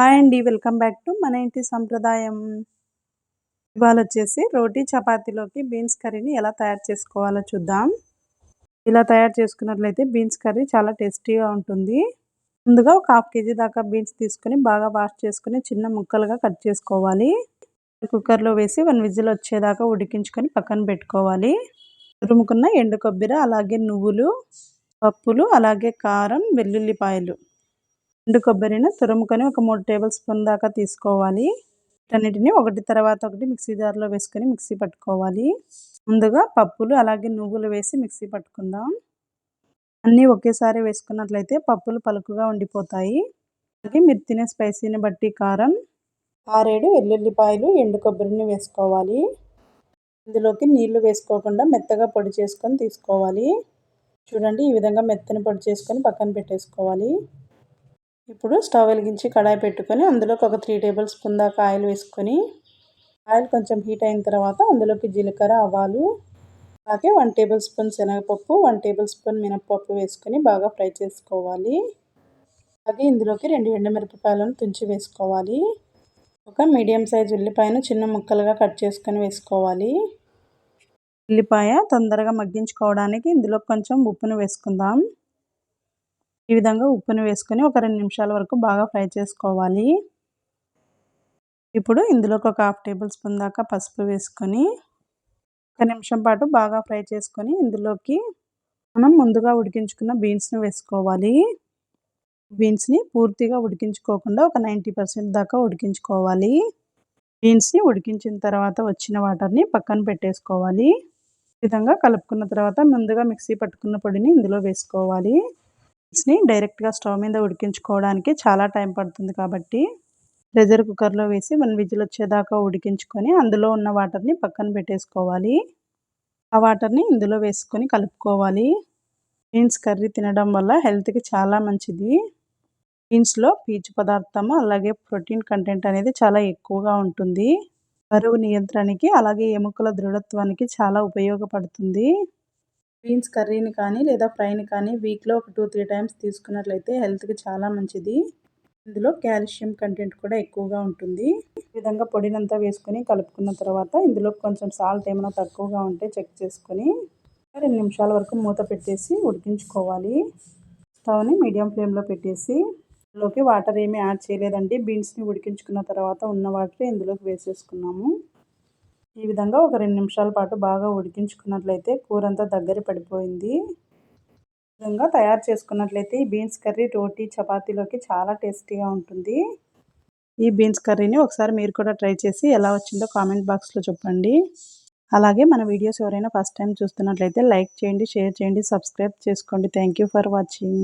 Hi అండి welcome back to మన ఇంటి సంప్రదాయం. ఇవాళ వచ్చేసి రోటీ చపాతీలోకి బీన్స్ కర్రీని ఎలా తయారు చేసుకోవాలో చూద్దాం. ఇలా తయారు చేసుకున్నట్లయితే బీన్స్ కర్రీ చాలా టేస్టీగా ఉంటుంది. ముందుగా ఒక హాఫ్ కేజీ దాకా బీన్స్ తీసుకొని బాగా వాష్ చేసుకుని చిన్న ముక్కలుగా కట్ చేసుకోవాలి. కుక్కర్లో వేసి వన్ విజిల్ వచ్చేదాకా ఉడికించుకొని పక్కన పెట్టుకోవాలి. తురుముకున్న ఎండు కొబ్బరి అలాగే నువ్వులు పప్పులు అలాగే కారం వెల్లుల్లిపాయలు. ఎండు కొబ్బరిని తురుముకొని ఒక మూడు టేబుల్ స్పూన్ దాకా తీసుకోవాలి. వీటన్నిటిని ఒకటి తర్వాత ఒకటి మిక్సీ జార్లో వేసుకొని మిక్సీ పట్టుకోవాలి. ముందుగా పప్పులు అలాగే నువ్వులు వేసి మిక్సీ పట్టుకుందాం. అన్నీ ఒకేసారి వేసుకున్నట్లయితే పప్పులు పలుకుగా ఉండిపోతాయి. అలాగే మీరు తినే స్పైసీని బట్టి కారం ఆరేడు వెల్లుల్లిపాయలు ఎండు కొబ్బరిని వేసుకోవాలి. ఇందులోకి నీళ్ళు వేసుకోకుండా మెత్తగా పొడి చేసుకొని తీసుకోవాలి. చూడండి ఈ విధంగా మెత్తని పొడి చేసుకొని పక్కన పెట్టేసుకోవాలి. ఇప్పుడు స్టవ్ వెలిగించి కడాయి పెట్టుకొని అందులోకి ఒక త్రీ టేబుల్ స్పూన్ దాకా ఆయిల్ వేసుకొని ఆయిల్ కొంచెం హీట్ అయిన తర్వాత అందులోకి జీలకర్ర ఆవాలు అలాగే వన్ టేబుల్ స్పూన్ శనగపప్పు వన్ టేబుల్ స్పూన్ మినప్పప్పు వేసుకొని బాగా ఫ్రై చేసుకోవాలి. అలాగే ఇందులోకి రెండు ఎండుమిరపకాయలను తుంచి వేసుకోవాలి. ఒక మీడియం సైజ్ ఉల్లిపాయను చిన్న ముక్కలుగా కట్ చేసుకొని వేసుకోవాలి. ఉల్లిపాయ తొందరగా మగ్గించుకోవడానికి ఇందులో కొంచెం ఉప్పును వేసుకుందాం. ఈ విధంగా ఉప్పుని వేసుకొని ఒక రెండు నిమిషాల వరకు బాగా ఫ్రై చేసుకోవాలి. ఇప్పుడు ఇందులోకి ఒక హాఫ్ టేబుల్ స్పూన్ దాకా పసుపు వేసుకొని ఒక నిమిషం పాటు బాగా ఫ్రై చేసుకొని ఇందులోకి మనం ముందుగా ఉడికించుకున్న బీన్స్ని వేసుకోవాలి. బీన్స్ని పూర్తిగా ఉడికించుకోకుండా ఒక నైంటీ పర్సెంట్ దాకా ఉడికించుకోవాలి. బీన్స్ని ఉడికించిన తర్వాత వచ్చిన వాటర్ని పక్కన పెట్టేసుకోవాలి. ఈ విధంగా కలుపుకున్న తర్వాత ముందుగా మిక్సీ పట్టుకున్న పొడిని ఇందులో వేసుకోవాలి. ని డైరెక్ట్గా స్టవ్ మీద ఉడికించుకోవడానికి చాలా టైం పడుతుంది కాబట్టి ప్రెజర్ కుక్కర్లో వేసి వన్ విజిల్ వచ్చేదాకా ఉడికించుకొని అందులో ఉన్న వాటర్ని పక్కన పెట్టేసుకోవాలి. ఆ వాటర్ని ఇందులో వేసుకొని కలుపుకోవాలి. బీన్స్ కర్రీ తినడం వల్ల హెల్త్కి చాలా మంచిది. బీన్స్లో పీచు పదార్థము అలాగే ప్రోటీన్ కంటెంట్ అనేది చాలా ఎక్కువగా ఉంటుంది. బరువు నియంత్రణకి అలాగే ఎముకల దృఢత్వానికి చాలా ఉపయోగపడుతుంది. బీన్స్ కర్రీని కానీ లేదా ఫ్రైని కానీ వీక్లో ఒక టూ త్రీ టైమ్స్ తీసుకున్నట్లయితే హెల్త్కి చాలా మంచిది. ఇందులో కాల్షియం కంటెంట్ కూడా ఎక్కువగా ఉంటుంది. ఈ విధంగా పొడినంతా వేసుకొని కలుపుకున్న తర్వాత ఇందులో కొంచెం సాల్ట్ ఏమైనా తక్కువగా ఉంటే చెక్ చేసుకొని రెండు నిమిషాల వరకు మూత పెట్టేసి ఉడికించుకోవాలి. స్టవ్ని మీడియం ఫ్లేమ్లో పెట్టేసి ఇందులోకి వాటర్ ఏమీ యాడ్ చేయలేదండి. బీన్స్ని ఉడికించుకున్న తర్వాత ఉన్న వాటర్ ఇందులోకి వేసేసుకున్నాము. ఈ విధంగా ఒక రెండు నిమిషాల పాటు బాగా ఉడికించుకున్నట్లయితే కూర అంతా దగ్గర పడిపోయింది. ఈ విధంగా తయారు చేసుకున్నట్లయితే ఈ బీన్స్ కర్రీ రోటీ చపాతీలోకి చాలా టేస్టీగా ఉంటుంది. ఈ బీన్స్ కర్రీని ఒకసారి మీరు కూడా ట్రై చేసి ఎలా వచ్చిందో కామెంట్ బాక్స్లో చెప్పండి. అలాగే మన వీడియోస్ ఎవరైనా ఫస్ట్ టైం చూస్తున్నట్లయితే లైక్ చేయండి షేర్ చేయండి సబ్స్క్రైబ్ చేసుకోండి. Thank for watching.